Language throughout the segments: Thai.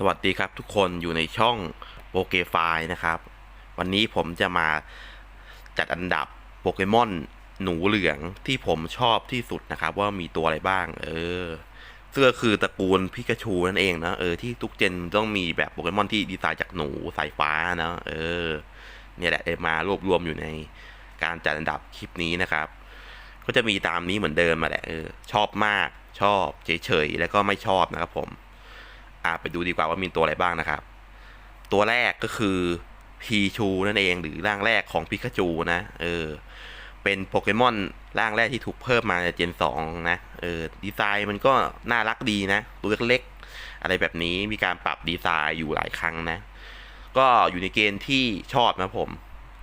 สวัสดีครับทุกคนอยู่ในช่องโปเกไฟนะครับ วันนี้ผมจะมาจัดอันดับโปเกมอนหนูเหลืองที่ผมชอบที่สุดนะครับ ว่ามีตัวอะไรบ้าง เออซึ่งก็คือตระกูลพิกาชูนั่นเองนะเออที่ทุกเจนต้องมีแบบโปเกมอนที่ดีไซน์จากหนูสายฟ้านะเออ เนี่ยแหละเอมารวบรวมอยู่ในการจัดอันดับคลิปนี้นะครับ ก็จะมีตามนี้เหมือนเดิมมาแหละเออชอบมากชอบเฉยๆแล้วก็ไม่ชอบนะครับผม อะไปดูดีกว่าว่ามีตัวอะไรบ้างนะครับ ตัวแรกก็คือพีชูนั่นเองหรือร่างแรกของพิกาจูนะเออเป็นโปเกมอนร่างแรกที่ถูกเพิ่มมาในเจน2นะเออดีไซน์มันก็น่ารักดีนะ ตัวเล็กๆ อะไรแบบนี้มีการปรับดีไซน์อยู่หลายครั้งนะ ก็อยู่ในเกณฑ์ที่ชอบนะผม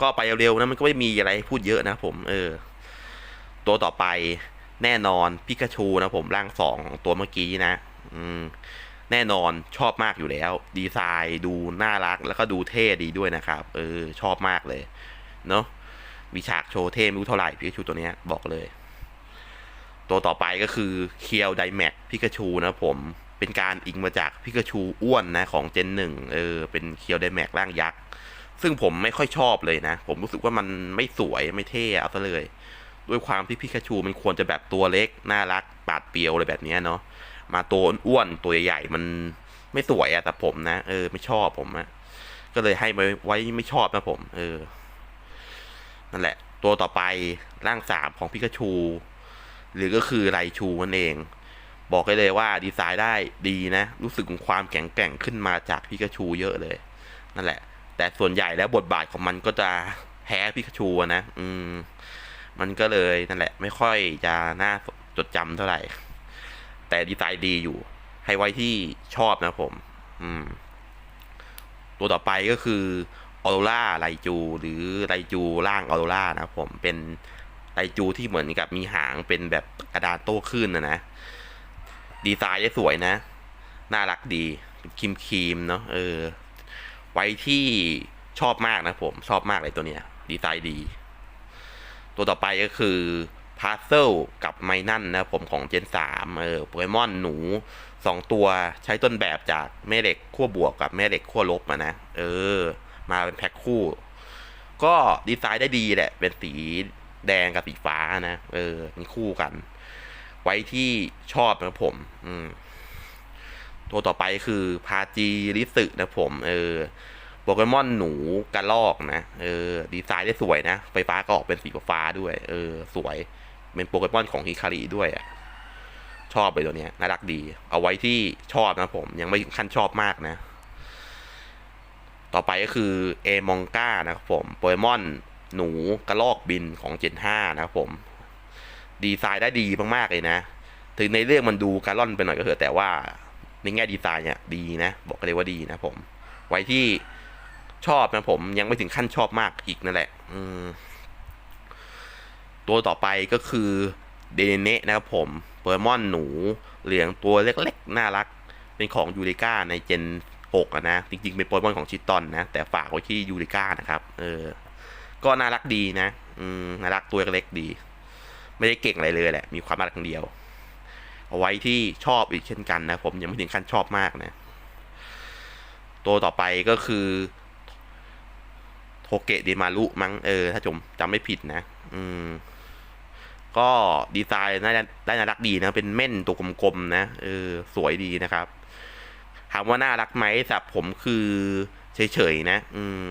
ก็ไปเร็วๆนะมันก็ไม่มีอะไรให้พูดเยอะนะผมเออ ตัวต่อไปแน่นอนพิกาชูนะผมร่างสองตัวเมื่อกี้นะ อืม แน่นอนชอบมากอยู่แล้ว ดีไซน์ดูน่ารัก แล้วก็ดูเท่ดีด้วยนะครับ เออ ชอบมากเลย เนาะมีฉากโชว์เท่ไม่รู้เท่าไหร่พิกาชูตัวเนี้ยบอกเลย ตัวต่อไปก็คือเคียวไดแม็กพิกาชูนะผมเป็นการอิงมาจากพิกาชูอ้วนนะของเจนหนึ่งเออ เป็นเคียวไดแม็กร่างยักษ์ซึ่งผมไม่ค่อยชอบเลยนะ ผมรู้สึกว่ามันไม่สวยไม่เท่เอาซะเลย ด้วยความที่พิกาชูมันควรจะแบบตัวเล็ก น่ารัก ปาดเปียวอะไรแบบเนี้ยเนาะ มาตัวอ้วนตัวใหญ่มันไม่สวยอะแต่ผมนะเออไม่ชอบผมอะก็เลยให้ไว้ไว้ไม่ชอบนะผม เออ นั่นแหละ ตัวต่อไปร่างสามของพิกาชู หรือก็คือไรชูนั่นเอง บอกได้เลยว่าดีไซน์ได้ดีนะ รู้สึกถึงความแข็งแกร่งขึ้นมาจากพิกาชูเยอะเลย นั่นแหละ แต่ส่วนใหญ่แล้วบทบาทของมันก็จะแพ้พิกาชูนะ อืม มันก็เลยนั่นแหละ ไม่ค่อยจะน่าจดจำเท่าไหร่ แต่ดีไซน์ดีอยู่ ให้ไว้ที่ชอบนะผม อืม ตัวต่อไปก็คือออโรราไลจู หรือไลจูร่างออโรรานะผมเป็นไลจูที่เหมือนกับมีหางเป็นแบบกระดานโต้ขึ้นนะนะ ดีไซน์ได้สวยนะ น่ารักดีครีมครีมเนาะเออ ไว้ที่ชอบมากนะผม ชอบมากเลยตัวเนี้ย ดีไซน์ดี ตัวต่อไปก็คือ พาร์เซลกับไมนั่นนะผมของเจนสามเออโปเกมอนหนูสองตัวใช้ต้นแบบจากแม่เหล็กขั้วบวกกับแม่เหล็กขั้วลบมานะ เออ มาเป็นแพ็คคู่ ก็ดีไซน์ได้ดีแหละ เป็นสีแดงกับสีฟ้านะ เออมีคู่กัน ไว้ที่ชอบนะผม อืม ตัวต่อไปคือพาจีริสึนะผม เออโปเกมอนหนูกระลอกนะ เออ ดีไซน์ได้สวยนะ ไฟฟ้าก็ออกเป็นสีฟ้าด้วย เออ สวย เป็นโปเกมอนของฮิคาริด้วยอะชอบเลยตัวเนี้ยน่ารักดี เอาไว้ที่ชอบนะผมยังไม่ถึงขั้นชอบมากนะ ต่อไปก็คือเอมองก้านะครับผมโปเกมอนหนูกระลอกบินของเจน5นะครับผม ดีไซน์ได้ดีมากๆเลยนะ ถึงในเรื่องมันดูการล่อนไปหน่อยก็เถอะแต่ว่าในแง่ดีไซน์เนี่ยดีนะ บอกเลยว่าดีนะผม ไว้ที่ชอบนะผมยังไม่ถึงขั้นชอบมากอีกนั่นแหละ อืม ตัวต่อไปก็คือเดเนะนะครับผมโปเกมอนหนูเหลืองตัวเล็กๆ น่ารัก เป็นของยูริก้าในเจน6อะนะ จริงๆ เป็นโปเกมอนของชิตตอนนะ แต่ฝากไว้ที่ยูริก้านะครับ เออ ก็น่ารักดีนะ อืม น่ารักตัวเล็กดี ไม่ได้เก่งอะไรเลยแหละ มีความน่ารักอย่างเดียว เอาไว้ที่ชอบอีกเช่นกันนะ ผมยังไม่ถึงขั้นชอบมากนะ ตัวต่อไปก็คือโทเกะเดมารุมั้ง เออ ถ้าจมจำไม่ผิดนะ อืม ก็ดีไซน์น่าจะได้น่ารักดีนะ เป็นเม่นตัวกลมๆนะเออสวยดีนะครับถามว่าน่ารักไหมสับผมคือเฉยๆนะ อืม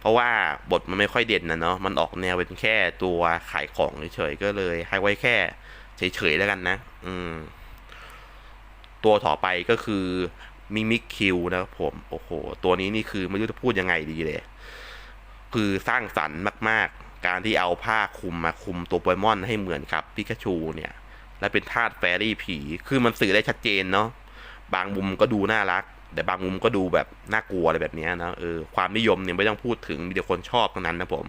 เพราะว่าบทมันไม่ค่อยเด่นนะเนาะมันออกแนวเป็นแค่ตัวขายของเฉยๆก็เลยให้ไว้แค่เฉยๆแล้วกันนะ อืม ตัวต่อไปก็คือมิมิคิวนะครับผม โอ้โห ตัวนี้นี่คือไม่รู้จะพูดยังไงดีเลย คือสร้างสรรค์มาก ๆ การที่เอาผ้าคลุมมาคลุมตัวโปเกมอนให้เหมือนกับพิกาชูเนี่ย และเป็นธาตุแฟรี่ผี คือมันสื่อได้ชัดเจนเนาะ บางมุมก็ดูน่ารัก แต่บางมุมก็ดูแบบน่ากลัวอะไรแบบนี้นะ เออ ความนิยมเนี่ยไม่ต้องพูดถึง มีแต่คนชอบทั้งนั้นนะผม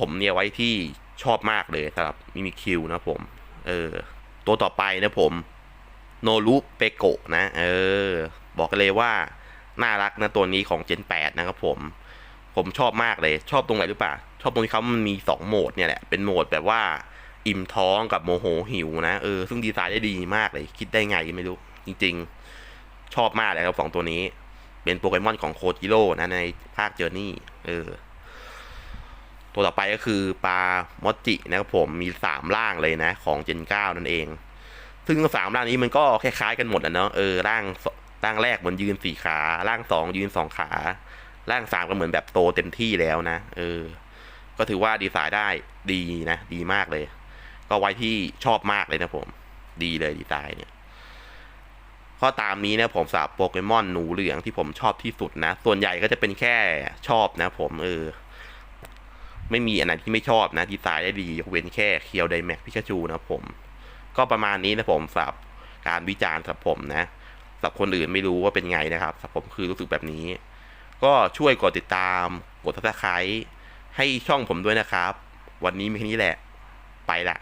ผมเนี่ยไว้ที่ชอบมากเลยสำหรับมิมิคิวนะผม เออ ตัวต่อไปนะผม โนรุเปโกะนะ เออ บอกกันเลยว่า น่ารักนะตัวนี้ของ Gen 8นะครับผม ผมชอบมากเลย ชอบตรงไหนหรือเปล่า ชอบตรงที่เขามันมีสองโหมดเนี่ยแหละ เป็นโหมดแบบว่า อิ่มท้องกับโมโหหิวนะ เออ ซึ่งดีไซน์ได้ดีมากเลย คิดได้ไงไม่รู้ จริง ๆ ชอบมากเลยครับสองตัวนี้ เป็นโปเกมอนของโคจิโร่นะ ในภาคเจอร์นี่ เออ ตัวต่อไปก็คือปลามอจินะครับผม มีสามร่างเลยนะ ของเจนเก้านั่นเอง ซึ่งสามร่างนี้มันก็คล้ายๆกันหมดอะเนาะ เออ ร่าง ร่างแรกเหมือนยืนสี่ขา ร่างสองยืนสองขา ร่างสามก็เหมือนแบบโตเต็มที่แล้วนะ เออ ก็ถือว่าดีไซน์ได้ดีนะ ดีมากเลย ก็ไว้ที่ชอบมากเลยนะผม ดีเลยดีไซน์เนี่ยข้อตามนี้นะผมสำหรับโปเกมอนหนูเหลืองที่ผมชอบที่สุดนะ ส่วนใหญ่ก็จะเป็นแค่ชอบนะผมเออ ไม่มีอันไหนที่ไม่ชอบนะดีไซน์ได้ดียกเว้นแค่เคียวไดแม็กพิกาจูนะผม ก็ประมาณนี้นะผมสำหรับการวิจารณ์สับผมนะสับคนอื่นไม่รู้ว่าเป็นไงนะครับสับผมคือรู้สึกแบบนี้ ก็ช่วยกดติดตาม กดซับสไครต์ให้ช่องผมด้วยนะครับ วันนี้มีแค่นี้แหละ ไปละ